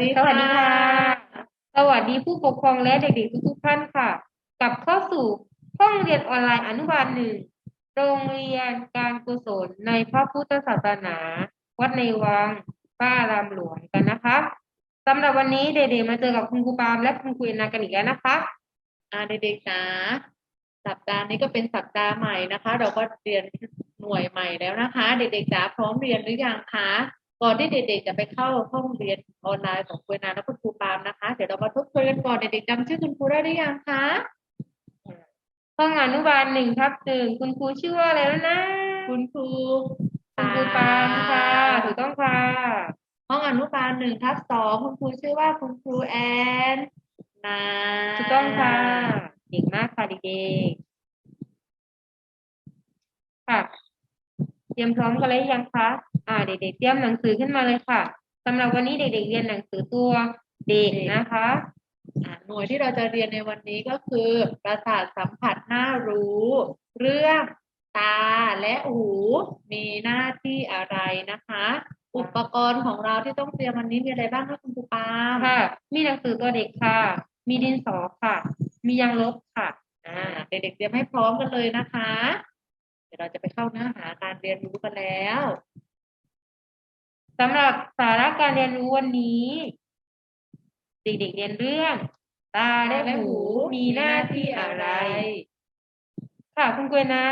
ดีสวัสดีค่ะ สวัสดีผู้ปกครองและเด็กๆทุกๆท่านค่ะ กลับเข้าสู่ห้องเรียนออนไลน์อนุบาลหนึ่ง โรงเรียนการกุศลในพระพุทธศาสนา วัดในวังป้ารามหลวงกันนะคะสำหรับวันนี้เด็กๆมาเจอกับคุณครูปาล์มและคุณครูเอ็นนากันอีกแล้วนะคะอ่าเด็กๆนะสัปดาห์นี้ก็เป็นสัปดาห์ใหม่นะคะ เราก็เรียนหน่วยใหม่แล้วนะคะ เด็กๆจ๋าพร้อมเรียนหรือยังคะ ก่อนที่เด็กๆจะไปเข้าห้องเรียนออนไลน์ของคุณนาและคุณครูปาล์มนะคะ เดี๋ยวเรามาทบทวนกันก่อนเด็กๆจำชื่อคุณครูได้หรือยังคะห้องอนุบาลหนึ่งทับหนึ่งคุณครูชื่อว่าอะไรแล้วนะ คุณครูคุณครูปาล์มค่ะถูกต้องค่ะห้องอนุบาลหนึ่งทับสองคุณครูชื่อว่าคุณครูแอนนาถูกต้องค่ะเก่งมากค่ะเด็กๆค่ะเตรียมพร้อมกันแล้วยังคะ อ่าเด็กๆเตรียมหนังสือขึ้นมาเลยค่ะสำหรับวันนี้เด็กๆเรียนหนังสือตัวเด็กนะคะอ่าหน่วยที่เราจะเรียนในวันนี้ก็คือประสาทสัมผัสน่ารู้ เรื่องตาและหูมีหน้าที่อะไรนะคะ อุปกรณ์ของเราที่ต้องเตรียมวันนี้มีอะไรบ้างคะคุณครูปาล์มค่ะ มีหนังสือตัวเด็กค่ะ มีดินสอค่ะ มียางลบค่ะอ่าเด็กๆเตรียมให้พร้อมกันเลยนะคะ เดี๋ยวเราจะไปเข้าเนื้อหาการเรียนรู้กันแล้ว สำหรับสาระการเรียนรู้วันนี้เด็กๆเรียนเรื่อง ตาและหูมีหน้าที่อะไร ค่ะคุณกวยนา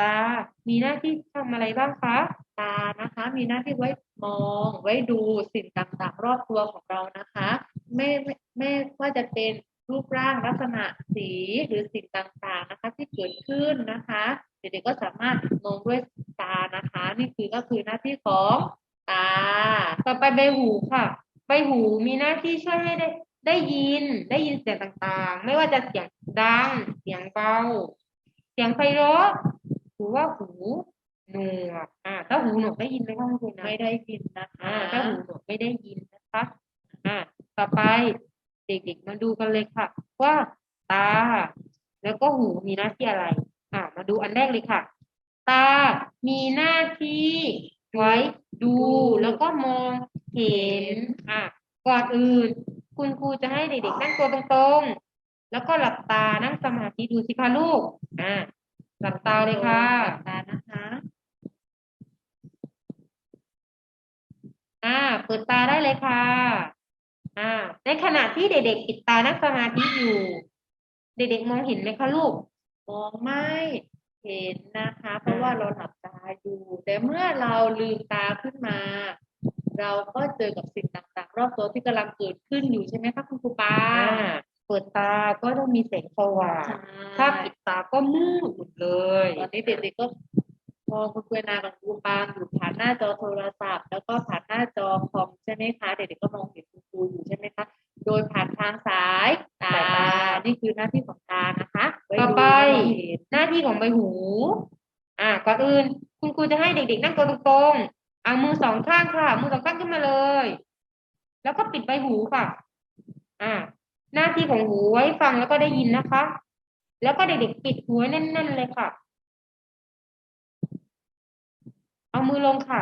ตา มีหน้าที่ทำอะไรบ้างคะ ตานะคะ มีหน้าที่ไว้มองไว้ดูสิ่งต่างๆ รอบตัวของเรานะคะ ไม่ไม่ไม่ว่าจะเป็นรูปร่างลักษณะสีหรือสิ่งต่างๆนะคะที่เกิดขึ้นนะคะ เด็กๆก็สามารถมองด้วยตานะคะ นี่คือก็คือหน้าที่ของ ตา ต่อไปใบหูค่ะ ใบหูมีหน้าที่ช่วยให้ได้ได้ยินได้ยินเสียงต่างๆ ไม่ว่าจะเสียงดัง เสียงเบา เสียงไพเราะหรือว่าหูหนวกอ่าถ้าหูหนวกได้ยินไหมคะคุณครูนะไม่ได้ยินนะคะอ่าถ้าหูหนวกไม่ได้ยินนะคะอ่าต่อไปเด็กๆมาดูกันเลยค่ะ ว่าตา แล้วก็หูมีหน้าที่อะไร อ่ามาดูอันแรกเลยค่ะ ตา มีหน้าที่ ไว้ดูแล้วก็มองเห็นอะก่อนอื่น คุณครูจะให้เด็กๆนั่งตัวตรงๆ แล้วก็หลับตานั่งสมาธิดูสิคะลูกอ่าหลับตาเลยค่ะหลับตานะคะอ่าเปิดตาได้เลยค่ะอ่าในขณะที่เด็กๆปิดตานั่งสมาธิอยู่ เด็กๆมองเห็นไหมคะลูกมองไม่ เห็นนะคะ เพราะว่าเราหลับตาอยู่ แต่เมื่อเราลืมตาขึ้นมา เราก็เจอกับสิ่งต่างๆ รอบตัวที่กำลังเกิดขึ้นอยู่ใช่ไหมคะคุณครูปาอ่าเปิดตาก็ต้องมีแสงสว่างถ้าปิดตาก็มืดหมดเลยตอนนี้เด็กๆก็มองคุณครูนากับครูปาอยู่ผ่านหน้าจอโทรศัพท์ แล้วก็ผ่านหน้าจอคอมใช่ไหมคะเด็กๆก็มองเห็นคุณครูอยู่ใช่ไหมคะโดยผ่านทางสายตานี่คือหน้าที่ของตานะคะว้ ต่อไป หน้าที่ของใบหู อ่าก่อนอื่น คุณครูจะให้เด็กๆ นั่งตัวตรงๆ เอามือสองข้างค่ะ มือสองข้างขึ้นมาเลย แล้วก็ปิดใบหูค่ะ อ่าหน้าที่ของหูไว้ฟังแล้วก็ได้ยินนะคะ แล้วก็เด็กๆ ปิดหูแน่นๆเลยค่ะ เอามือลงค่ะ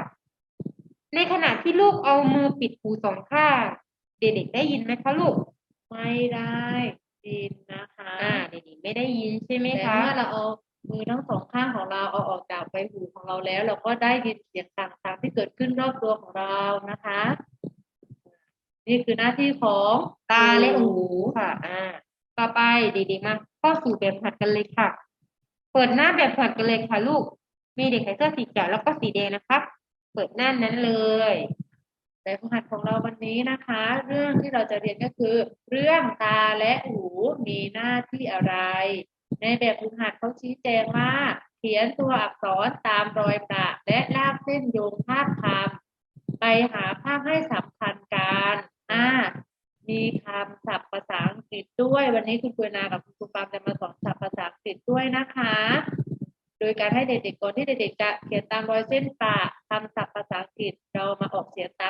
ในขณะที่ลูกเอามือปิดหูสองข้าง เด็กๆ ได้ยินไหมคะลูก ไม่ได้ยินนะคะ อ่า เด็กๆ ไม่ได้ยินใช่ไหมแต่คะเมื่อเราเอามือทั้งสองข้างของเราเอาออกจากใบหูของเราแล้ว เราก็ได้ยินเสียงต่างๆ ที่เกิดขึ้นรอบตัวของเรานะคะ นี่คือหน้าที่ของตาและหูค่ะ อ่า ต่อไปเด็กๆมาเข้าสู่แบบผัดกันเลยค่ะ เปิดหน้าแบบผัดกันเลยค่ะลูก มีเด็กใส่เสื้อสีเขียวแล้วก็สีแดงนะคะเปิดหน้านั้นเลย แบบฝึกหัดของเราวันนี้นะคะ เรื่องที่เราจะเรียนก็คือ เรื่องตาและหูมีหน้าที่อะไร ในแบบฝึกหัดเขาชี้แจงว่าเขียนตัวอักษรตามรอยประและลากเส้นโยงภาพคำไปหาภาพให้สัมพันธ์กันอ่ามีคำศัพท์ภาษาอังกฤษด้วย วันนี้คุณปุยนากับคุณครูปามจะมาสอนศัพท์ภาษาอังกฤษด้วยนะคะ โดยการให้เด็กๆก่อนที่เด็กๆจะเขียนตามรอยเส้นประคำศัพท์ภาษาอังกฤษเรามาออกเสียงตาม